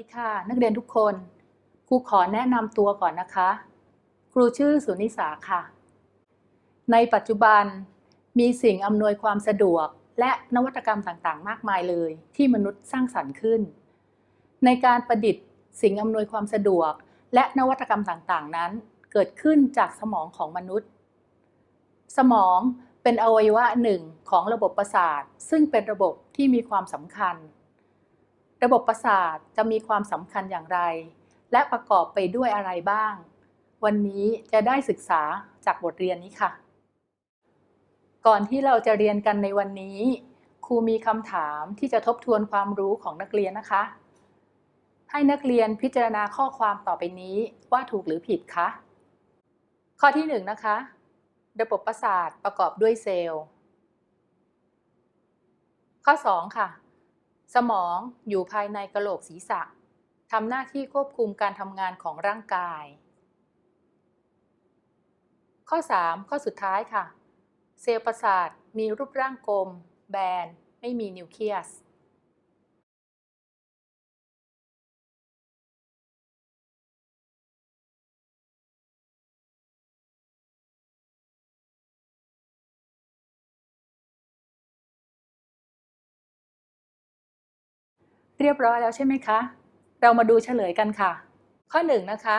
ดีค่ะ นักเรียนทุกคนครูขอแนะนำตัวก่อนนะคะ ครูชื่อสุนิสาค่ะ ในปัจจุบันมีสิ่งอำนวยความสะดวก และนวัตกรรมต่างๆ มากมายเลย ที่มนุษย์สร้างสรรค์ขึ้น ในการประดิษฐ์ สิ่งอำนวยความสะดวก และนวัตกรรมต่างๆ นั้น เกิดขึ้นจากสมองของมนุษย์ สมองเป็นอวัยวะหนึ่งของระบบประสาท ซึ่งเป็นระบบที่มีความสำคัญ ระบบประสาทจะมีความสำคัญอย่างไร และประกอบไปด้วยอะไรบ้าง วันนี้จะได้ศึกษาจากบทเรียนนี้ค่ะ ก่อนที่เราจะเรียนกันในวันนี้ ครูมีคำถามที่จะทบทวนความรู้ของนักเรียนนะคะ ให้นักเรียนพิจารณาข้อความต่อไปนี้ว่าถูกหรือผิดคะข้อที่หนึ่งนะคะ ระบบประสาทประกอบด้วยเซลล์ ข้อ 2 ค่ะ สมองอยู่ภายในกระโหลกศีรษะทำหน้าที่ควบคุมการทำงานของร่างกาย ข้อ 3 ข้อสุดท้ายค่ะ เซลล์ประสาทมีรูปร่างกลม แบน ไม่มีนิวเคลียส เรียบร้อยแล้วใช่ไหมคะ เรามาดูเฉลยกันค่ะ ข้อ1นนะคะ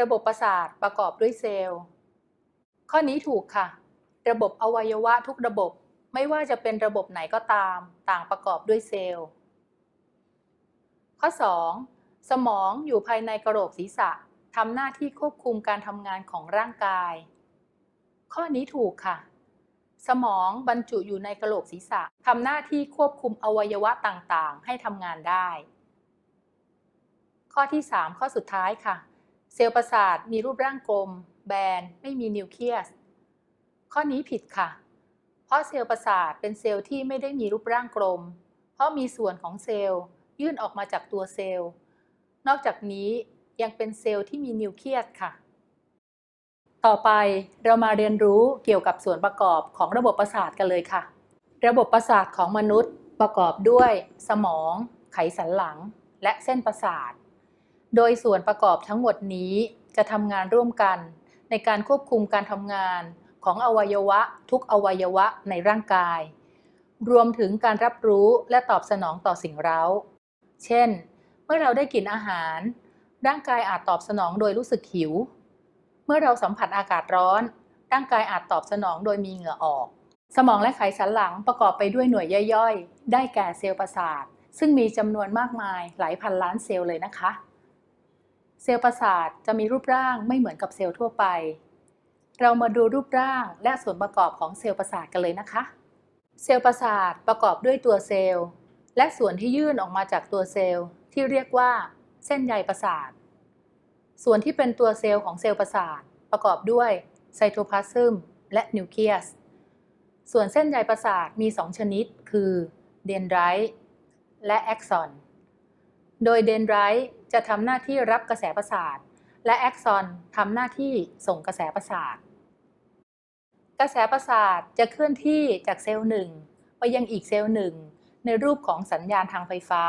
ระบบประสาทประกอบด้วยเซลล์ ข้อนี้ถูกค่ะ ระบบอวัยวะทุกระบบไม่ว่าจะเป็นระบบไหนก็ตาม ต่างประกอบด้วยเซลล์ ข้อ 2 สมองอยู่ภายในกระโหลกศีรษะทำหน้าที่ควบคุมการทำงานของร่างกาย ข้อนี้ถูกค่ะ สมองบรรจุอยู่ในกระโหลกศีรษะทำหน้าที่ควบคุมอวัยวะต่างๆ ให้ทำงานได้ ข้อที่ 3 ข้อสุดท้ายค่ะ เซลล์ประสาทมีรูปร่างกลม แบน ไม่มีนิวเคลียส ข้อนี้ผิดค่ะ เพราะเซลล์ประสาทเป็นเซลล์ที่ไม่ได้มีรูปร่างกลม เพราะมีส่วนของเซลล์ ยื่นออกมาจากตัวเซลล์ นอกจากนี้ยังเป็นเซลล์ที่มีนิวเคลียสค่ะ ต่อไปเรามาเรียนรู้เกี่ยวกับส่วนประกอบของระบบประสาทกันเลยค่ะ ระบบประสาทของมนุษย์ประกอบด้วยสมอง ไขสันหลัง และเส้นประสาท โดยส่วนประกอบทั้งหมดนี้จะทำงานร่วมกัน ในการควบคุมการทำงานของอวัยวะทุกอวัยวะในร่างกาย รวมถึงการรับรู้และตอบสนองต่อสิ่งเร้า เช่น เมื่อเราได้กินอาหาร ร่างกายอาจตอบสนองโดยรู้สึกหิว เมื่อเราสัมผัสอากาศร้อน ร่างกายอาจตอบสนองโดยมีเหงื่อออก สมองและไขสันหลังประกอบไปด้วยหน่วยย่อยๆ ได้แก่เซลล์ประสาท ซึ่งมีจำนวนมากมายหลายพันล้านเซลล์เลยนะคะ เซลล์ประสาทจะมีรูปร่างไม่เหมือนกับเซลล์ทั่วไป เรามาดูรูปร่างและส่วนประกอบของเซลล์ประสาทกันเลยนะคะ เซลล์ประสาทประกอบด้วยตัวเซลล์ และส่วนที่ยื่นออกมาจากตัวเซลล์ที่เรียกว่า เส้นใยประสาท ส่วนที่เป็นตัวเซลล์ของเซลล์ประสาทประกอบด้วยไซโตพลาซึมและนิวเคลียส ส่วนเส้นใยประสาทมี 2 ชนิด คือเดนไดรต์และแอ็กซอน โดยเดนไดรต์จะทำหน้าที่รับกระแสประสาท และแอ็กซอนทำหน้าที่ส่งกระแสประสาท กระแสประสาทจะเคลื่อนที่จากเซลล์หนึ่งไปยังอีกเซลล์หนึ่งในรูปของสัญญาณทางไฟฟ้า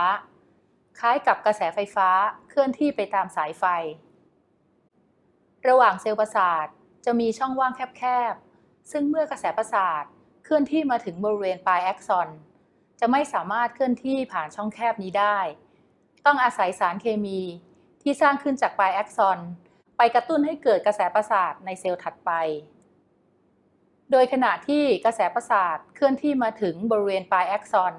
คล้ายกับกระแสไฟฟ้าเคลื่อนที่ไปตามสายไฟ ระหว่างเซลล์ประสาทจะมีช่องว่างแคบๆ ซึ่งเมื่อกระแสประสาทเคลื่อนที่มาถึงบริเวณปลายแอ็กซอน จะไม่สามารถเคลื่อนที่ผ่านช่องแคบนี้ได้ ต้องอาศัยสารเคมีที่สร้างขึ้นจากปลายแอ็กซอน ไปกระตุ้นให้เกิดกระแสประสาทในเซลล์ถัดไป โดยขณะที่กระแสประสาทเคลื่อนที่มาถึงบริเวณปลายแอ็กซอน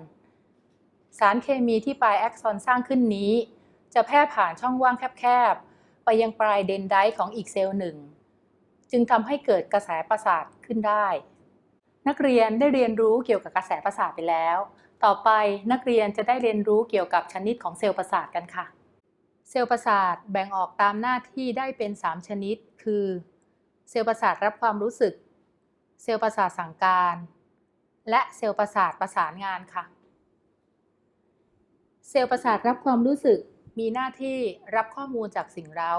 สารเคมีที่ปลายแอ็กซอนสร้างขึ้นนี้ จะแพร่ผ่านช่องว่างแคบๆ ไปยังปลายเดนไดของอีกเซลล์หนึ่ง จึงทำให้เกิดกระแสประสาทขึ้นได้ นักเรียนได้เรียนรู้เกี่ยวกับกระแสประสาทไปแล้ว ต่อไปนักเรียนจะได้เรียนรู้เกี่ยวกับชนิดของเซลล์ประสาทกันค่ะ เซลล์ประสาทแบ่งออกตามหน้าที่ได้เป็น 3 ชนิด คือ เซลล์ประสาทรับความรู้สึก เซลล์ประสาทสั่งการ และเซลล์ประสาทประสานงานค่ะ เซลล์ประสาทรับความรู้สึก มีหน้าที่รับข้อมูลจากสิ่งเร้า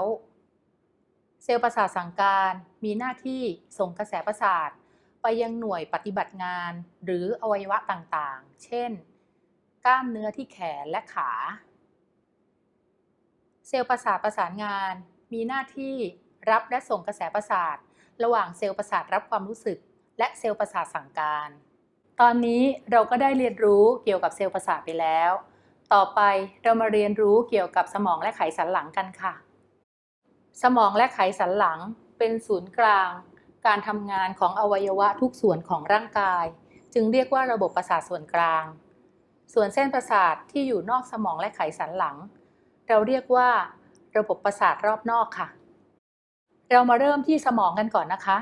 เซลล์ประสาทสั่งการมีหน้าที่ส่งกระแสประสาท ไปยังหน่วยปฏิบัติงาน หรืออวัยวะต่างๆ เช่น กล้ามเนื้อที่แขนและขา เซลล์ประสาทประสานงาน มีหน้าที่รับและส่งกระแสประสาท ระหว่างเซลล์ประสาทรับความรู้สึก และเซลล์ประสาทสั่งการ ตอนนี้เราก็ได้เรียนรู้เกี่ยวกับเซลล์ประสาทไปแล้ว ต่อไปเรามาเรียนรู้เกี่ยวกับสมองและไขสันหลังกันค่ะ สมองและไขสันหลังเป็นศูนย์กลาง การทำงานของอวัยวะทุกส่วนของร่างกาย จึงเรียกว่าระบบประสาทส่วนกลาง ส่วนเส้นประสาทที่อยู่นอกสมองและไขสันหลัง เราเรียกว่าระบบประสาทรอบนอกค่ะ เรามาเริ่มที่สมองกันก่อนนะคะ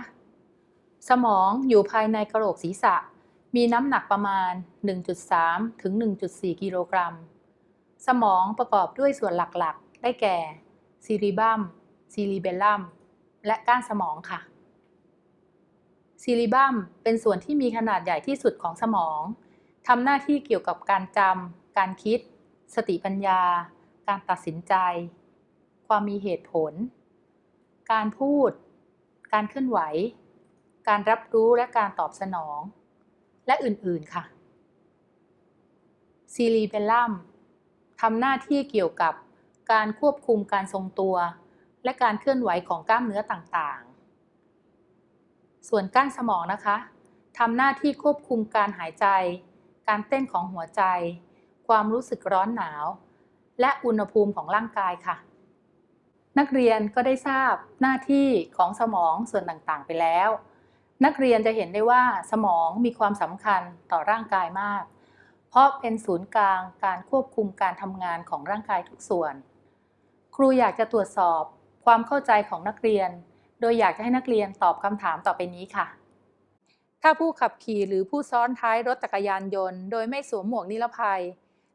สมองอยู่ภายในกระโหลกศีรษะ มีน้ำหนักประมาณ 1.3 ถึง 1.4 กิโลกรัม สมองประกอบด้วยส่วนหลักๆ ได้แก่ซีริบัมซีริเบลลัมและก้านสมองค่ะซีริบัมเป็นส่วนที่มีขนาดใหญ่ที่สุดของสมองทำหน้าที่เกี่ยวกับการจำการคิด สติปัญญา การตัดสินใจ ความมีเหตุผล การพูด การเคลื่อนไหว การรับรู้และการตอบสนอง และอื่นๆค่ะซีรีเบลลัมำหน้าที่เกี่ยวกับการควบคุมการทรงตัว และการเคลื่อนไหวของกล้ามเนื้อต่างๆ ส่วนก้านสมองนะคะทำหน้าที่ควบคุมการหายใจ การเต้นของหัวใจ ความรู้สึกร้อนหนาว และอุณหภูมิของร่างกายค่ะ นักเรียนก็ได้ทราบหน้าที่ของสมองส่วนต่างๆ ไปแล้ว นักเรียนจะเห็นได้ว่าสมองมีความสำคัญต่อร่างกายมาก เพราะเป็นศูนย์กลางการควบคุมการทำงานของร่างกายทุกส่วน ครูอยากจะตรวจสอบความเข้าใจของนักเรียน โดยอยากจะให้นักเรียนตอบคำถามต่อไปนี้ค่ะ ถ้าผู้ขับขี่หรือผู้ซ้อนท้ายรถจักรยานยนต์ โดยไม่สวมหมวกนิรภัย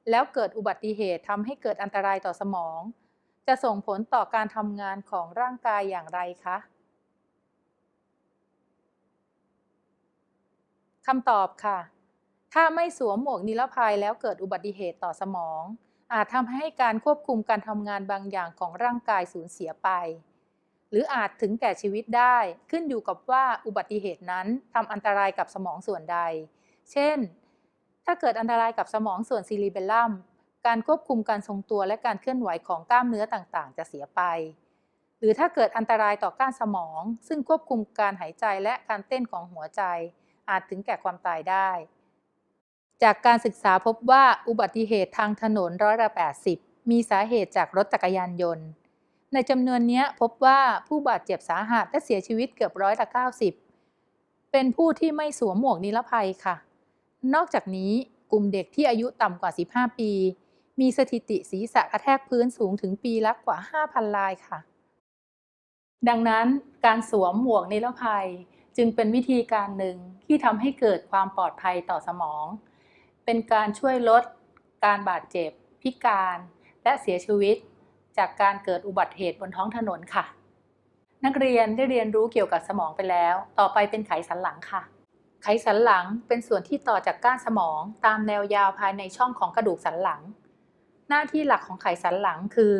แล้วเกิดอุบัติเหตุทำให้เกิดอันตรายต่อสมอง จะส่งผลต่อการทำงานของร่างกายอย่างไรคะคำตอบค่ะ ถ้าไม่สวมหมวกนิรภัยแล้วเกิดอุบัติเหตุต่อสมอง อาจทำให้การควบคุมการทำงานบางอย่างของร่างกายสูญเสียไป หรืออาจถึงแก่ชีวิตได้ ขึ้นอยู่กับว่าอุบัติเหตุนั้นทำอันตรายกับสมองส่วนใด เช่น ถ้าเกิดอันตรายกับสมองส่วนซีรีเบลลัมการควบคุมการทรงตัวและการเคลื่อนไหวของกล้ามเนื้อต่างๆ จะเสียไป หรือถ้าเกิดอันตรายต่อก้านสมอง ซึ่งควบคุมการหายใจและการเต้นของหัวใจ อาจถึงแก่ความตายได้ จากการศึกษาพบว่าอุบัติเหตุทางถนนร้อยละ80 มีสาเหตุจากรถจักรยานยนต์ ในจำนวนนี้พบว่าผู้บาดเจ็บสาหัสและเสียชีวิตเกือบร้อยละ90 เป็นผู้ที่ไม่สวมหมวกนิรภัยค่ะ นอกจากนี้กลุ่มเด็กที่อายุต่ำกว่า 15 ปี มีสถิติศีรษะกระแทกพื้นสูงถึงปีละกว่า 5,000ลายค่ะ ดังนั้นการสวมหมวกนิรภัยจึงเป็นวิธีการหนึ่งที่ทำให้เกิดความปลอดภัยต่อสมอง เป็นการช่วยลดการบาดเจ็บ พิการ และเสียชีวิต จากการเกิดอุบัติเหตุบนท้องถนนค่ะ นักเรียนได้เรียนรู้เกี่ยวกับสมองไปแล้ว ต่อไปเป็นไขสันหลังค่ะ ไขสันหลังเป็นส่วนที่ต่อจากก้านสมอง ตามแนวยาวภายในช่องของกระดูกสันหลัง หน้าที่หลักของไขสันหลังคือ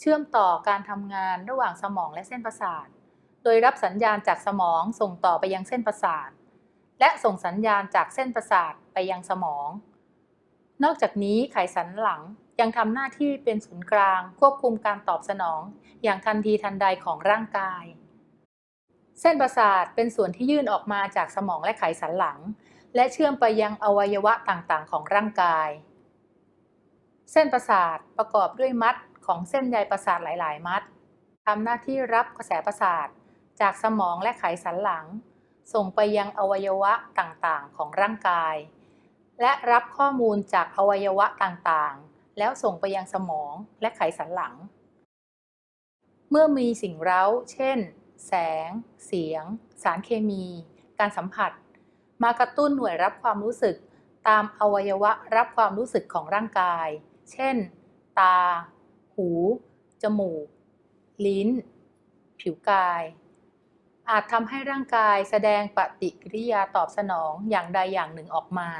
เชื่อมต่อการทำงานระหว่างสมองและเส้นประสาท โดยรับสัญญาณจากสมองส่งต่อไปยังเส้นประสาท และส่งสัญญาณจากเส้นประสาทไปยังสมอง นอกจากนี้ไขสันหลังยังทำหน้าที่เป็นศูนย์กลาง ควบคุมการตอบสนอง อย่างทันทีทันใดของร่างกาย เส้นประสาทเป็นส่วนที่ยื่นออกมาจากสมองและไขสันหลัง และเชื่อมไปยังอวัยวะต่างๆ ของร่างกาย เส้นประสาทประกอบด้วยมัดของเส้นใยประสาทหลาย ๆ มัดทำหน้าที่รับกระแสประสาท จากสมองและไขสันหลัง ส่งไปยังอวัยวะต่างๆ ของร่างกาย และรับข้อมูลจากอวัยวะต่างๆ แล้วส่งไปยังสมองและไขสันหลัง เมื่อมีสิ่งเร้า เช่น แสง เสียง สารเคมี การสัมผัส มากระตุ้นหน่วยรับความรู้สึก ตามอวัยวะรับความรู้สึกของร่างกาย เช่น ตา หู จมูก ลิ้น ผิวกาย อาจทำให้ร่างกายแสดงปฏิกิริยาตอบสนองอย่างใดอย่างหนึ่งออกมา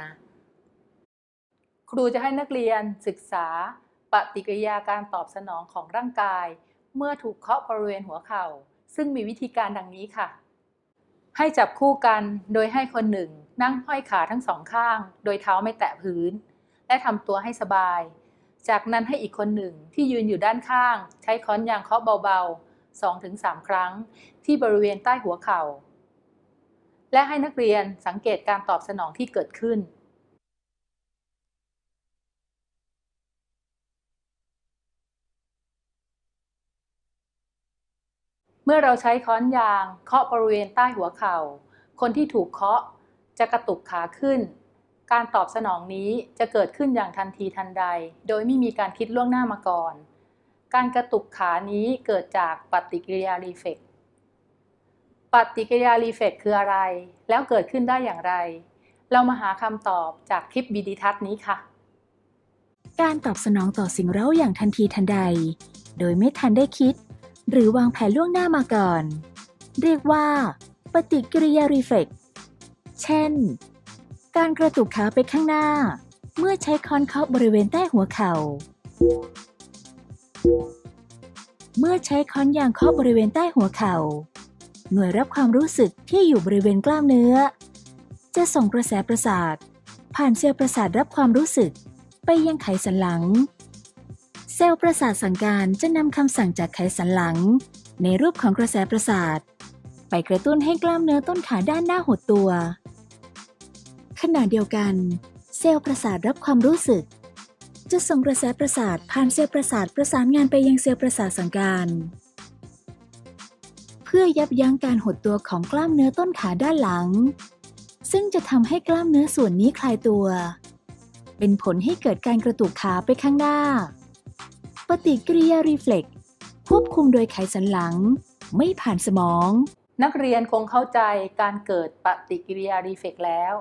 ครูจะให้นักเรียนศึกษาปฏิกิริยาการตอบสนองของร่างกาย เมื่อถูกเคาะบริเวณหัวเข่า ซึ่งมีวิธีการดังนี้ค่ะ ให้จับคู่กันโดยให้คนหนึ่ง นั่งห้อยขาทั้งสองข้าง โดยเท้าไม่แตะพื้น และทำตัวให้สบาย จากนั้นให้อีกคนหนึ่งที่ยืนอยู่ด้านข้าง ใช้ค้อนยางเคาะเบาๆ 2-3 ครั้ง ที่บริเวณใต้หัวเข่า และให้นักเรียนสังเกตการตอบสนองที่เกิดขึ้นเมื่อเราใช้ค้อนยางเคาะบริเวณใต้หัวเข่า คนที่ถูกเคาะจะกระตุกขาขึ้น การตอบสนองนี้จะเกิดขึ้นอย่างทันทีทันใด โดยไม่มีการคิดล่วงหน้ามาก่อน การกระตุกขานี้เกิดจากปฏิกิริยารีเฟกซ์ปฏิกิริยารีเฟกซ์คืออะไร แล้วเกิดขึ้นได้อย่างไร เรามาหาคำตอบจากคลิปวิดีทัศน์นี้ค่ะ การตอบสนองต่อสิ่งเร้าอย่างทันทีทันใด โดยไม่ทันได้คิด หรือวางแผนล่วงหน้ามาก่อน เรียกว่า ปฏิกิริยารีเฟกซ์เช่น การกระตุกขาไปข้างหน้า เมื่อใช้คอนเคาะบริเวณใต้หัวเข่า เมื่อใช้ค้อนยางเคาะบริเวณใต้หัวเข่า หน่วยรับความรู้สึกที่อยู่บริเวณกล้ามเนื้อ จะส่งกระแสประสาท ผ่านเซลล์ประสาทรับความรู้สึกไปยังไขสันหลัง เซลล์ประสาทสั่งการจะนำคำสั่งจากไขสันหลัง ในรูปของกระแสประสาท ไปกระตุ้นให้กล้ามเนื้อต้นขาด้านหน้าหดตัว ขณะเดียวกัน เซลล์ประสาทรับความรู้สึก จะส่งกระแสประสาทผ่านเซลล์ประสาทประสานงานไปยังเซลล์ประสาทสังการ เพื่อยับยั้งการหดตัวของกล้ามเนื้อต้นขาด้านหลัง ซึ่งจะทำให้กล้ามเนื้อส่วนนี้คลายตัว เป็นผลให้เกิดการกระตุกขาไปข้างหน้า ปฏิกิริยารีเฟล็กควบคุมโดยไขสันหลัง ไม่ผ่านสมอง นักเรียนคงเข้าใจการเกิดปฏิกิริยารีเฟกซ์แล้ว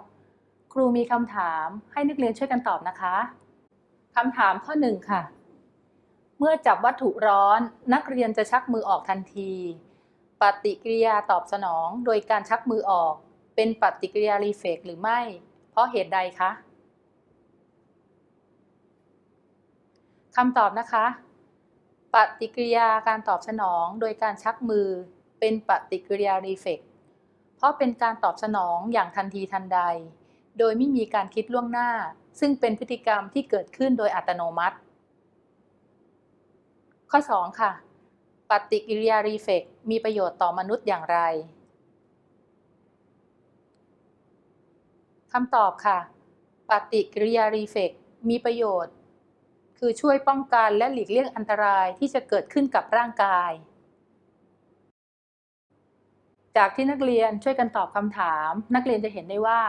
ครูมีคำถามให้นักเรียนช่วยกันตอบนะคะ คำถามข้อหนึ่งค่ะ เมื่อจับวัตถุร้อนนักเรียนจะชักมือออกทันที ปฏิกิริยาตอบสนองโดยการชักมือออก เป็นปฏิกิริยารีเฟกหรือไม่ เพราะเหตุใดคะคำตอบนะคะ ปฏิกิริยาการตอบสนองโดยการชักมือ เป็นปฏิกิริยารีเฟกเพราะเป็นการตอบสนองอย่างทันทีทันใด โดยไม่มีการคิดล่วงหน้า ซึ่งเป็นพฤติกรรมที่เกิดขึ้นโดยอัตโนมัติ ข้อ 2 ค่ะ ปฏิกิริยารีเฟกมีประโยชน์ต่อมนุษย์อย่างไรคำตอบค่ะ ปฏิกิริยารีเฟกมีประโยชน์ คือช่วยป้องกันและหลีกเลี่ยงอันตรายที่จะเกิดขึ้นกับร่างกาย จากที่นักเรียนช่วยกันตอบคำถาม นักเรียนจะเห็นได้ว่า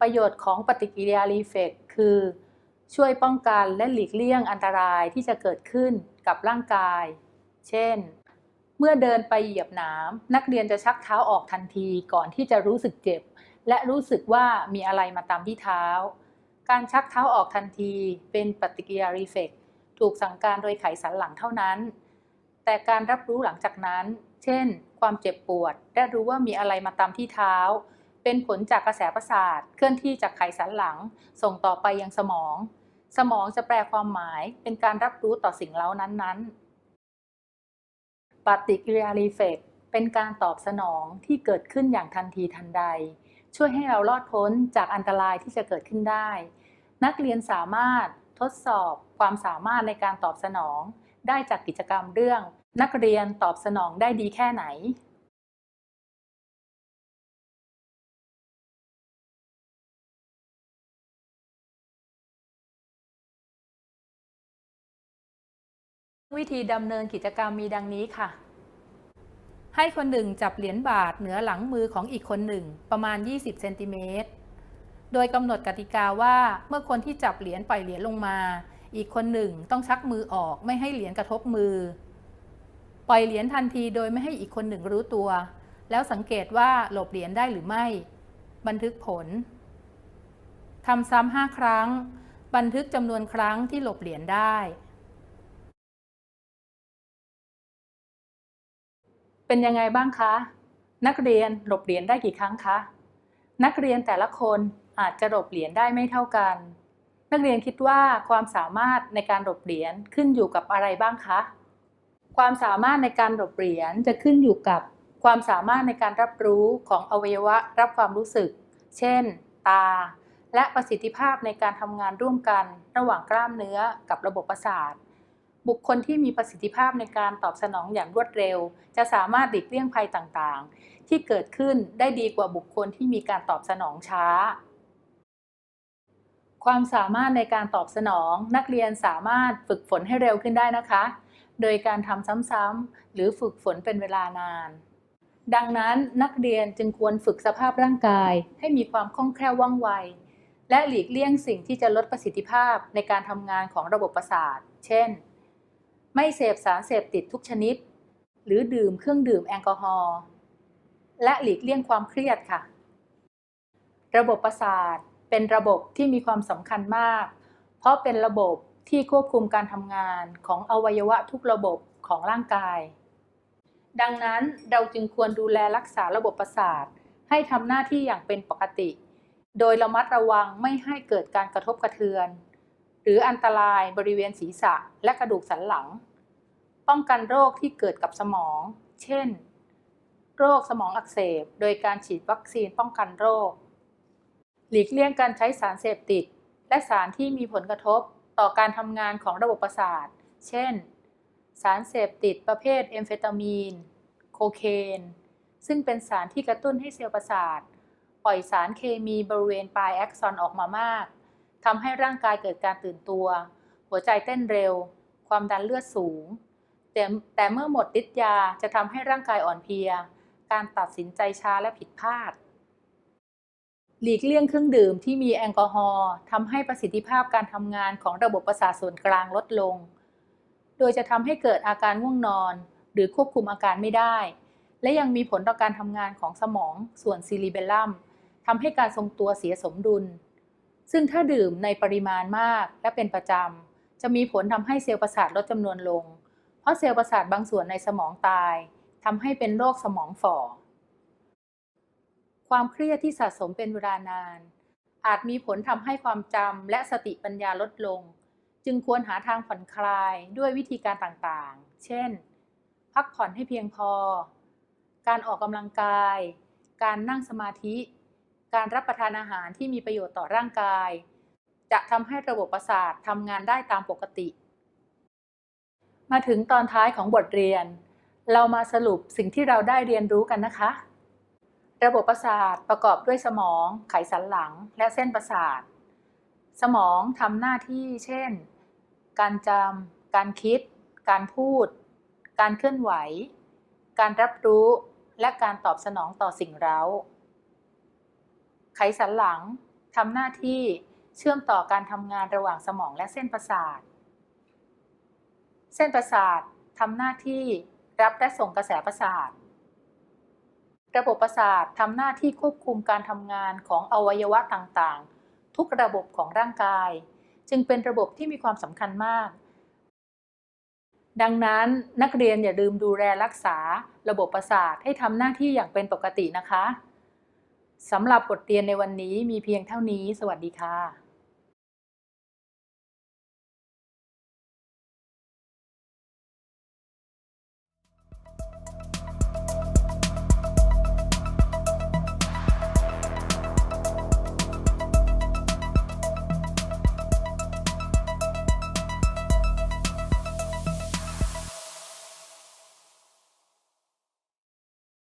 ประโยชน์ของปฏิกิริยารีเฟกซ์คือช่วยป้องกันและหลีกเลี่ยงอันตรายที่จะเกิดขึ้นกับร่างกาย เช่น เมื่อเดินไปเหยียบน้ำนักเรียนจะชักเท้าออกทันทีก่อนที่จะรู้สึกเจ็บ และรู้สึกว่ามีอะไรมาตามที่เท้า การชักเท้าออกทันทีเป็นปฏิกิริยารีเฟกซ์ถูกสั่งการโดยไขสันหลังเท่านั้น แต่การรับรู้หลังจากนั้น เช่น ความเจ็บปวดและรู้ว่ามีอะไรมาตามที่เท้า เป็นผลจากกระแสประสาท เคลื่อนที่จากไขสันหลัง ส่งต่อไปยังสมอง สมองจะแปลความหมาย เป็นการรับรู้ต่อสิ่งเล้านั้นๆ ปฏิกิริยารีเฟกเป็นการตอบสนองที่เกิดขึ้นอย่างทันทีทันใด ช่วยให้เรารอดพ้นจากอันตรายที่จะเกิดขึ้นได้ นักเรียนสามารถทดสอบความสามารถในการตอบสนอง ได้จากกิจกรรมเรื่อง นักเรียนตอบสนองได้ดีแค่ไหน วิธีดำเนินกิจกรรมมีดังนี้ค่ะ ให้คนหนึ่งจับเหรียญบาทเหนือหลังมือของอีกคนหนึ่งประมาณ 20 เซนติเมตร โดยกำหนดกติกาว่าเมื่อคนที่จับเหรียญปล่อยเหรียญลงมา อีกคนหนึ่งต้องชักมือออกไม่ให้เหรียญกระทบมือ ปล่อยเหรียญทันทีโดยไม่ให้อีกคนหนึ่งรู้ตัว แล้วสังเกตว่าหลบเหรียญได้หรือไม่ บันทึกผลทำซ้ำห้าครั้ง บันทึกจำนวนครั้งที่หลบเหรียญได้ เป็นยังไงบ้างคะ นักเรียนหลบเหรียญได้กี่ครั้งคะ นักเรียนแต่ละคนอาจจะหลบเหรียญได้ไม่เท่ากัน นักเรียนคิดว่าความสามารถในการหลบเหรียญขึ้นอยู่กับอะไรบ้างคะ ความสามารถในการหลบเหรียญจะขึ้นอยู่กับความสามารถในการรับรู้ของอวัยวะรับความรู้สึก เช่น ตา และประสิทธิภาพในการทำงานร่วมกันระหว่างกล้ามเนื้อกับระบบประสาท บุคคลที่มีประสิทธิภาพในการตอบสนองอย่างรวดเร็ว จะสามารถหลีกเลี่ยงภัยต่างๆ ที่เกิดขึ้นได้ดีกว่าบุคคลที่มีการตอบสนองช้า ความสามารถในการตอบสนอง นักเรียนสามารถฝึกฝนให้เร็วขึ้นได้นะคะ โดยการทำซ้ำๆหรือฝึกฝนเป็นเวลานาน ดังนั้นนักเรียนจึงควรฝึกสภาพร่างกาย ให้มีความคล่องแคล่วว่องไวและหลีกเลี่ยงสิ่งที่จะลดประสิทธิภาพในการทำงานของระบบประสาท เช่น ไม่เสพสารเสพติดทุกชนิด หรือดื่มเครื่องดื่มแอลกอฮอล์และหลีกเลี่ยงความเครียดค่ะ ระบบประสาทเป็นระบบที่มีความสำคัญมาก เพราะเป็นระบบที่ควบคุมการทำงานของอวัยวะทุกระบบของร่างกาย ดังนั้นเราจึงควรดูแลรักษาระบบประสาทให้ทำหน้าที่อย่างเป็นปกติ โดยระมัดระวังไม่ให้เกิดการกระทบกระเทือน หรืออันตรายบริเวณศีรษะและกระดูกสันหลัง ป้องกันโรคที่เกิดกับสมอง เช่น โรคสมองอักเสบ โดยการฉีดวัคซีนป้องกันโรค หลีกเลี่ยงการใช้สารเสพติด และสารที่มีผลกระทบต่อการทำงานของระบบประสาท เช่น สารเสพติดประเภทเอมเฟตามีน โคเคน ซึ่งเป็นสารที่กระตุ้นให้เซลล์ประสาท ปล่อยสารเคมีบริเวณปลายแอ็กซอนออกมามาก ทำให้ร่างกายเกิดการตื่นตัว หัวใจเต้นเร็ว ความดันเลือดสูง แต่แต่เมื่อหมดฤทธิ์ยาจะทำให้ร่างกายอ่อนเพลีย การตัดสินใจช้าและผิดพลาด หลีกเลี่ยงเครื่องดื่มที่มีแอลกอฮอล์ทำให้ประสิทธิภาพการทำงานของระบบประสาทส่วนกลางลดลง โดยจะทำให้เกิดอาการง่วงนอน หรือควบคุมอาการไม่ได้ และยังมีผลต่อการทำงานของสมองส่วนซีรีเบลลัมทำให้การทรงตัวเสียสมดุล ซึ่งถ้าดื่มในปริมาณมากและเป็นประจำ จะมีผลทำให้เซลล์ประสาทลดจำนวนลง เพราะเซลล์ประสาทบางส่วนในสมองตายทำให้เป็นโรคสมองฝ่อ ความเครียดที่สะสมเป็นเวลานาน อาจมีผลทำให้ความจำและสติปัญญาลดลง จึงควรหาทางผ่อนคลายด้วยวิธีการต่างๆ เช่น พักผ่อนให้เพียงพอ การออกกำลังกาย การนั่งสมาธิ การรับประทานอาหารที่มีประโยชน์ต่อร่างกาย จะทำให้ระบบประสาททำงานได้ตามปกติ มาถึงตอนท้ายของบทเรียน เรามาสรุปสิ่งที่เราได้เรียนรู้กันนะคะ ระบบประสาทประกอบด้วยสมอง ไขสันหลัง และเส้นประสาท สมองทำหน้าที่ เช่น การจำการคิด การพูด การเคลื่อนไหว การรับรู้ และการตอบสนองต่อสิ่งเร้า ไขสันหลังทำหน้าที่เชื่อมต่อการทำงานระหว่างสมองและเส้นประสาท เส้นประสาททำหน้าที่รับและส่งกระแสประสาท ระบบประสาททำหน้าที่ควบคุมการทำงานของอวัยวะต่างๆ ทุกระบบของร่างกาย จึงเป็นระบบที่มีความสำคัญมาก ดังนั้นนักเรียนอย่าลืมดูแลรักษาระบบประสาทให้ทำหน้าที่อย่างเป็นปกตินะคะ สำหรับบทเรียนในวันนี้มีเพียงเท่านี้ สวัสดีค่ะ